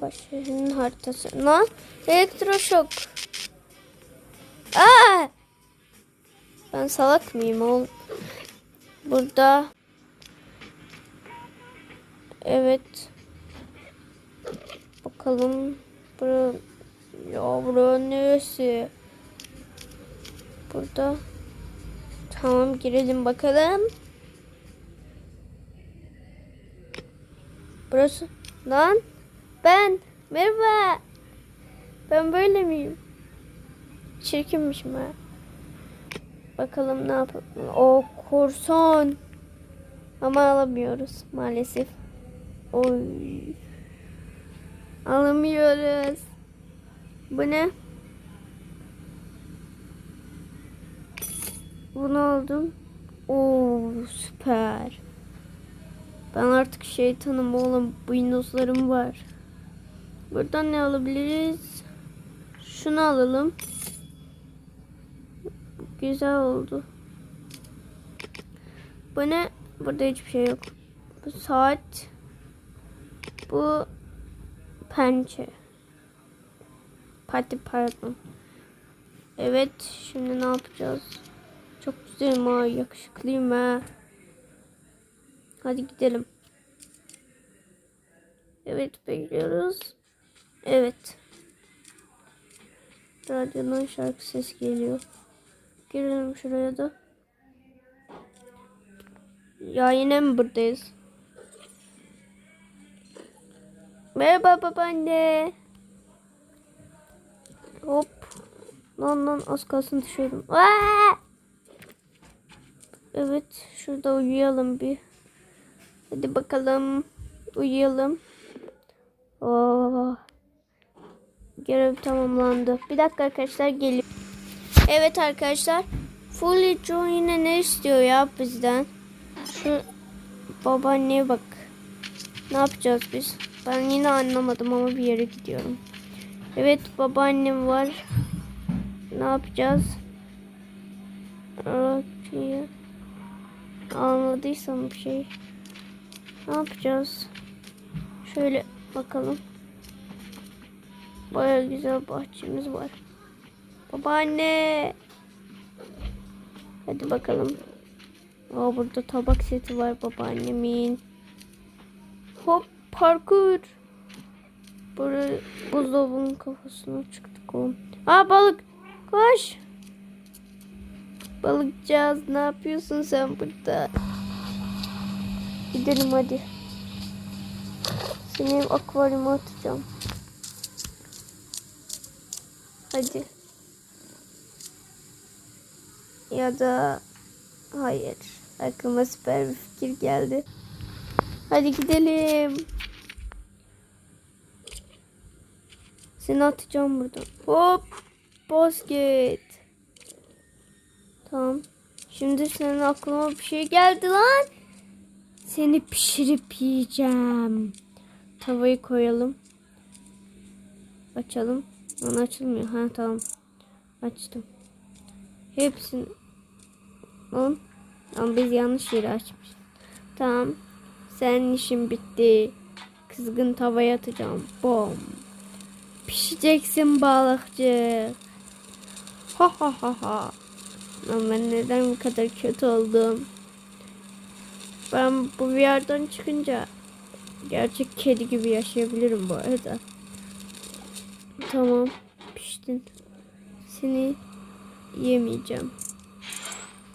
Başlarının haritası. Lan elektroşok. Aa! Ben salak mıyım oğlum? Burada Evet. Bakalım bura ya bura neresi? Burada Tamam girelim bakalım. Burası lan ben merhaba. Ben böyle miyim? Çirkinmişim ha. Bakalım ne yapalım. O korsan. Ama alamıyoruz maalesef. Oy. Alamıyoruz. Bu ne? Bunu aldım. Oo süper. Ben artık şeytanım oğlum. Bu Windows var. Buradan ne alabiliriz? Şunu alalım. Güzel oldu. Bu ne? Burada hiçbir şey yok. Bu saat. Bu pençe. Pati pardon. Evet şimdi ne yapacağız? Çok güzelim ha yakışıklıyım ha. Hadi gidelim. Evet bekliyoruz. Evet. Radyodan şarkı ses geliyor. Girelim şuraya da. Ya yine mi buradayız? Merhaba babaanne. Hop. Lan lan az kalsın düşüyordum. Aa! Evet şurada uyuyalım bir. Hadi bakalım. Uyuyalım. Oo. Görev tamamlandı. Bir dakika arkadaşlar geliyor. Evet arkadaşlar. Fully Joe yine ne istiyor ya bizden? Şu babaanneye bak. Ne yapacağız biz? Ben yine anlamadım ama bir yere gidiyorum. Evet babaannem var. Ne yapacağız? Okey. Anladıysam bir şey. Ne yapacağız? Şöyle bakalım. Baya güzel bahçemiz var. Babaanne. Hadi bakalım. Aa, burada tabak seti var babaannemin. Hop parkur. Buraya buzdolabının kafasına çıktık oğlum. Aa balık. Koş. Balıkcağız ne yapıyorsun sen burada? Gidelim hadi. Seni akvaryuma atacağım. Hadi. Ya da hayır. Aklıma süper bir fikir geldi. Hadi gidelim. Seni atacağım buradan. Hop. Basket. Tamam. Şimdi senin aklıma bir şey geldi lan. Seni pişirip yiyeceğim. Tavayı koyalım. Açalım. Lan açılmıyor. Ha tamam. Açtım. Hepsini. Lan. Ama biz yanlış yeri açmış. Tamam. Senin işin bitti. Kızgın tavaya atacağım. Bom. Pişeceksin balıkçı. Ha ha ha ha. Lan ben neden bu kadar kötü oldum? Ben bu VR'dan çıkınca gerçek kedi gibi yaşayabilirim bu arada. Tamam. Piştin. Seni yemeyeceğim.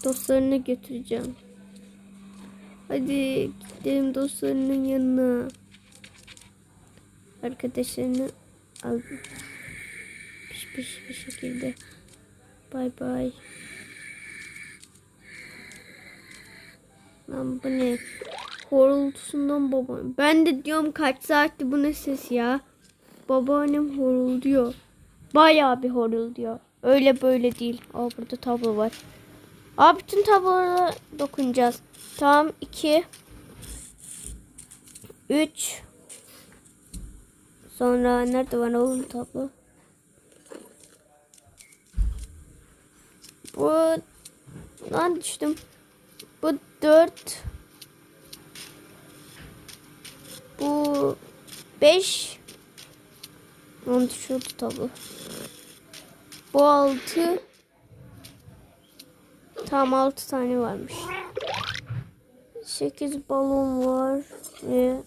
Dostlarına götüreceğim. Hadi gidelim dostlarının yanına. Arkadaşlarını al. Piş piş bir şekilde. Bay bay. Lan bu ne? Horultusundan babam. Ben de diyorum kaç saatti bu ne ses ya? Babaannem horulduyor. Bayağı bir horulduyor. Öyle böyle değil. Aa burada tablo var. Aa bütün tablolara dokunacağız. Tamam 2 3 Sonra nerede var oğlum tablo? Bu lan düştüm. Bu 4 Bu 5 Onu düşürdü tabi. Bu altı. Tam altı tane varmış. Sekiz balon var. Ve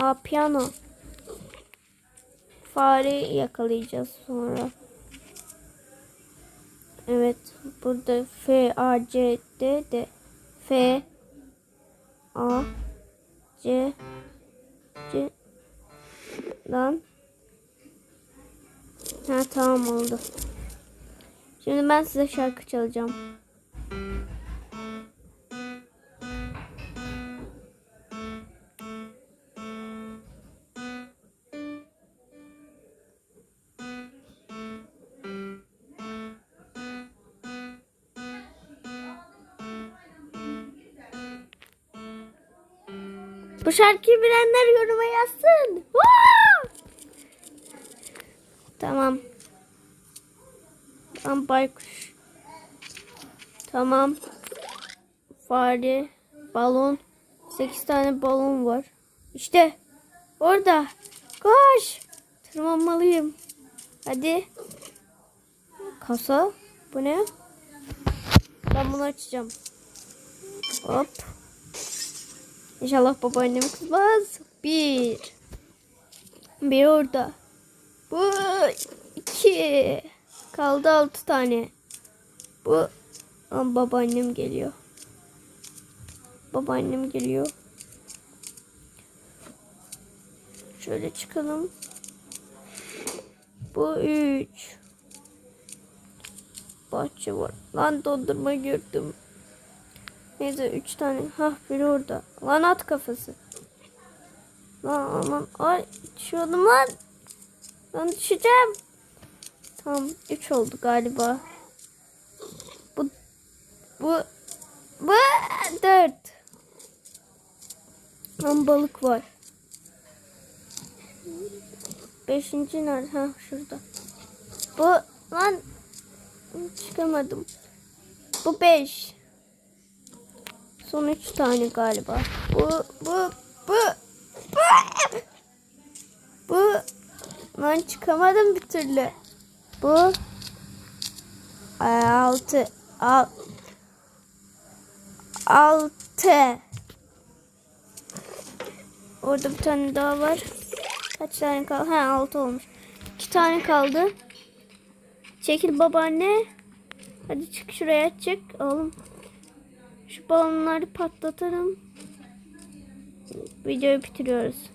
Aa, piyano. Fare yakalayacağız sonra. Evet. Burada F, A, C, D, D. F, A, C, C. Lan. Ha tamam oldu. Şimdi ben size şarkı çalacağım. Bu şarkıyı bilenler yoruma yazsın. Vaa! Tamam. Tamam baykuş. Tamam. Fare, balon. 8 tane balon var. İşte orada. Koş. Tırmanmalıyım. Hadi. Kasa. Bu ne? Ben bunu açacağım. Hop. İnşallah babaannem kızmaz. Bir. Bir orada. Bu iki. Kaldı altı tane. Bu Aa, babaannem geliyor. Babaannem geliyor. Şöyle çıkalım. Bu üç. Bahçe var. Lan dondurma gördüm. Neyse üç tane. Hah biri orada. Lan at kafası. Lan aman. Ay düşüyordum lan. Lan düşeceğim. Tamam 3 oldu galiba. Bu bu bu 4. Lan balık var. Beşinci nerede? Ha şurada. Bu lan çıkamadım. Bu 5. Son 3 tane galiba. Bu bu bu lan çıkamadım bir türlü. Bu altı al altı Orada bir tane daha var. Kaç tane kaldı? Ha altı olmuş. İki tane kaldı. Çekil babaanne. Hadi çık şuraya çık oğlum. Şu balonları patlatalım. Videoyu bitiriyoruz.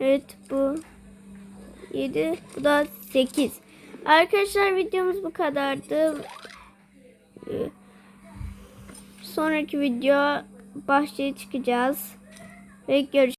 Evet bu 7 bu da 8. Arkadaşlar videomuz bu kadardı. Ee, Sonraki video bahçeye çıkacağız. Ve görüşürüz.